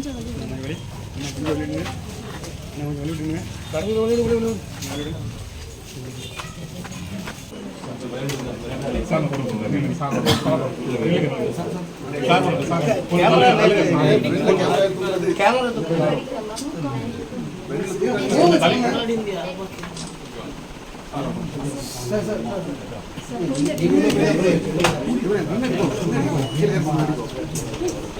கொஞ்சம் வெளியே கொஞ்சம் வெளியிடுங்க கொஞ்சம் வெளியிடுங்க கடவுள் வெளியிடு வெளியிடு வெளியிடு சார் சார் சார் வரேன் அதுல இருக்கு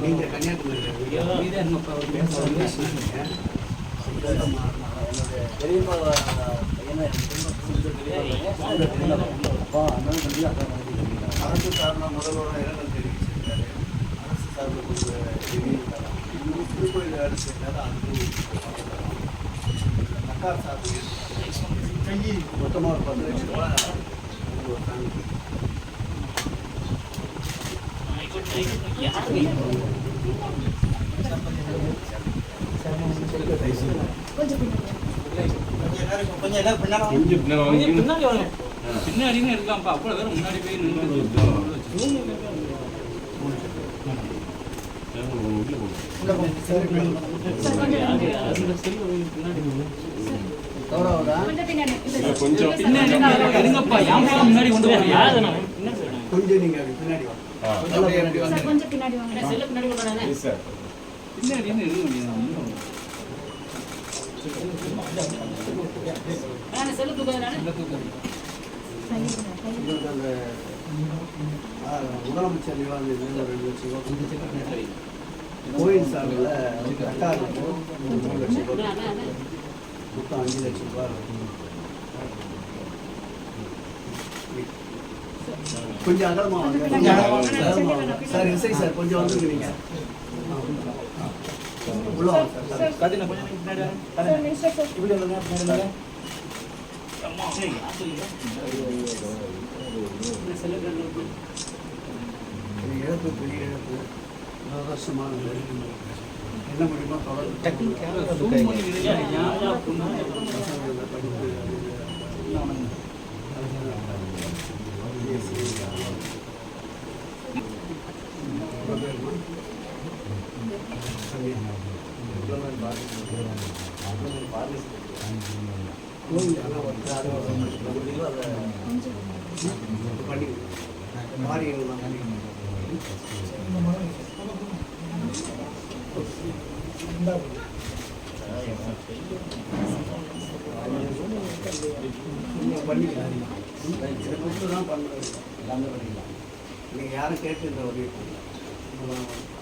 நீங்க கன்னியாகுமரி பெரியப்பா பையனா அரசு சார்ந்த முதல்வரோட இரங்கல் தெரிவிச்சிருக்காரு அரசு சார்ந்த திருக்கோயில் அரசு நக்கார் சார்பு மொத்தமாக ஒரு பத்து லட்சம் ரூபாய் ஒரு கொஞ்சம் பின்னாடி கொஞ்சம் பின்னாடின்னு இருக்கலாம்ப்பா வேற முன்னாடி போய் நின்று கொஞ்சம் பின்னாடி. கௌரவதா கொஞ்சம் பின்னாடி. இது. கொஞ்சம் பின்னாடி இருங்கப்பா ஏன்ப்பா முன்னாடி கொண்டு போறீங்க கொஞ்சம் நீங்க அப்படி பின்னாடி வாங்க கொஞ்சம் அப்படியே அப்படி சார், வாங்க கொஞ்சம் பின்னாடி வாங்க. பின்னாடின்னு இருக்க முடியாது கையிடுங்க, கையிடுங்க. உங்களுக்கு அந்த ஆ, முதலமைச்சர் நிவாரண ரெண்டு லட்சம் ரூபாய் கோயில் சார்பில் கட்டாருக்கு மூணு லட்சம் ரூபாய் மொத்தம் அஞ்சு லட்சம் ரூபாய் கொஞ்சம் அகலமா வாங்க. கொஞ்சம் அகலமா வாங்க. Sir SI sir. கொஞ்சம் வந்துருங்க நீங்க உள்ள சார் சார். கதின கொஞ்சம் பின்னாடி. Sir, sir. இப்படி வந்துங்க பின்னாடி வாங்க. இது இழப்பு பெரிய இழப்பு துரதிருஷ்டமானது என்ன முடியுமோ தொடர்ந்து படிப்பு பண்ணி மாறியெல்லாம் பண்ணி பண்ணிக்கலாம் இதை தான் பண்ணுறது எல்லாமே பண்ணிக்கலாம் நீங்கள் யாரும் கேட்டு இந்த உதவி பண்ணலாம்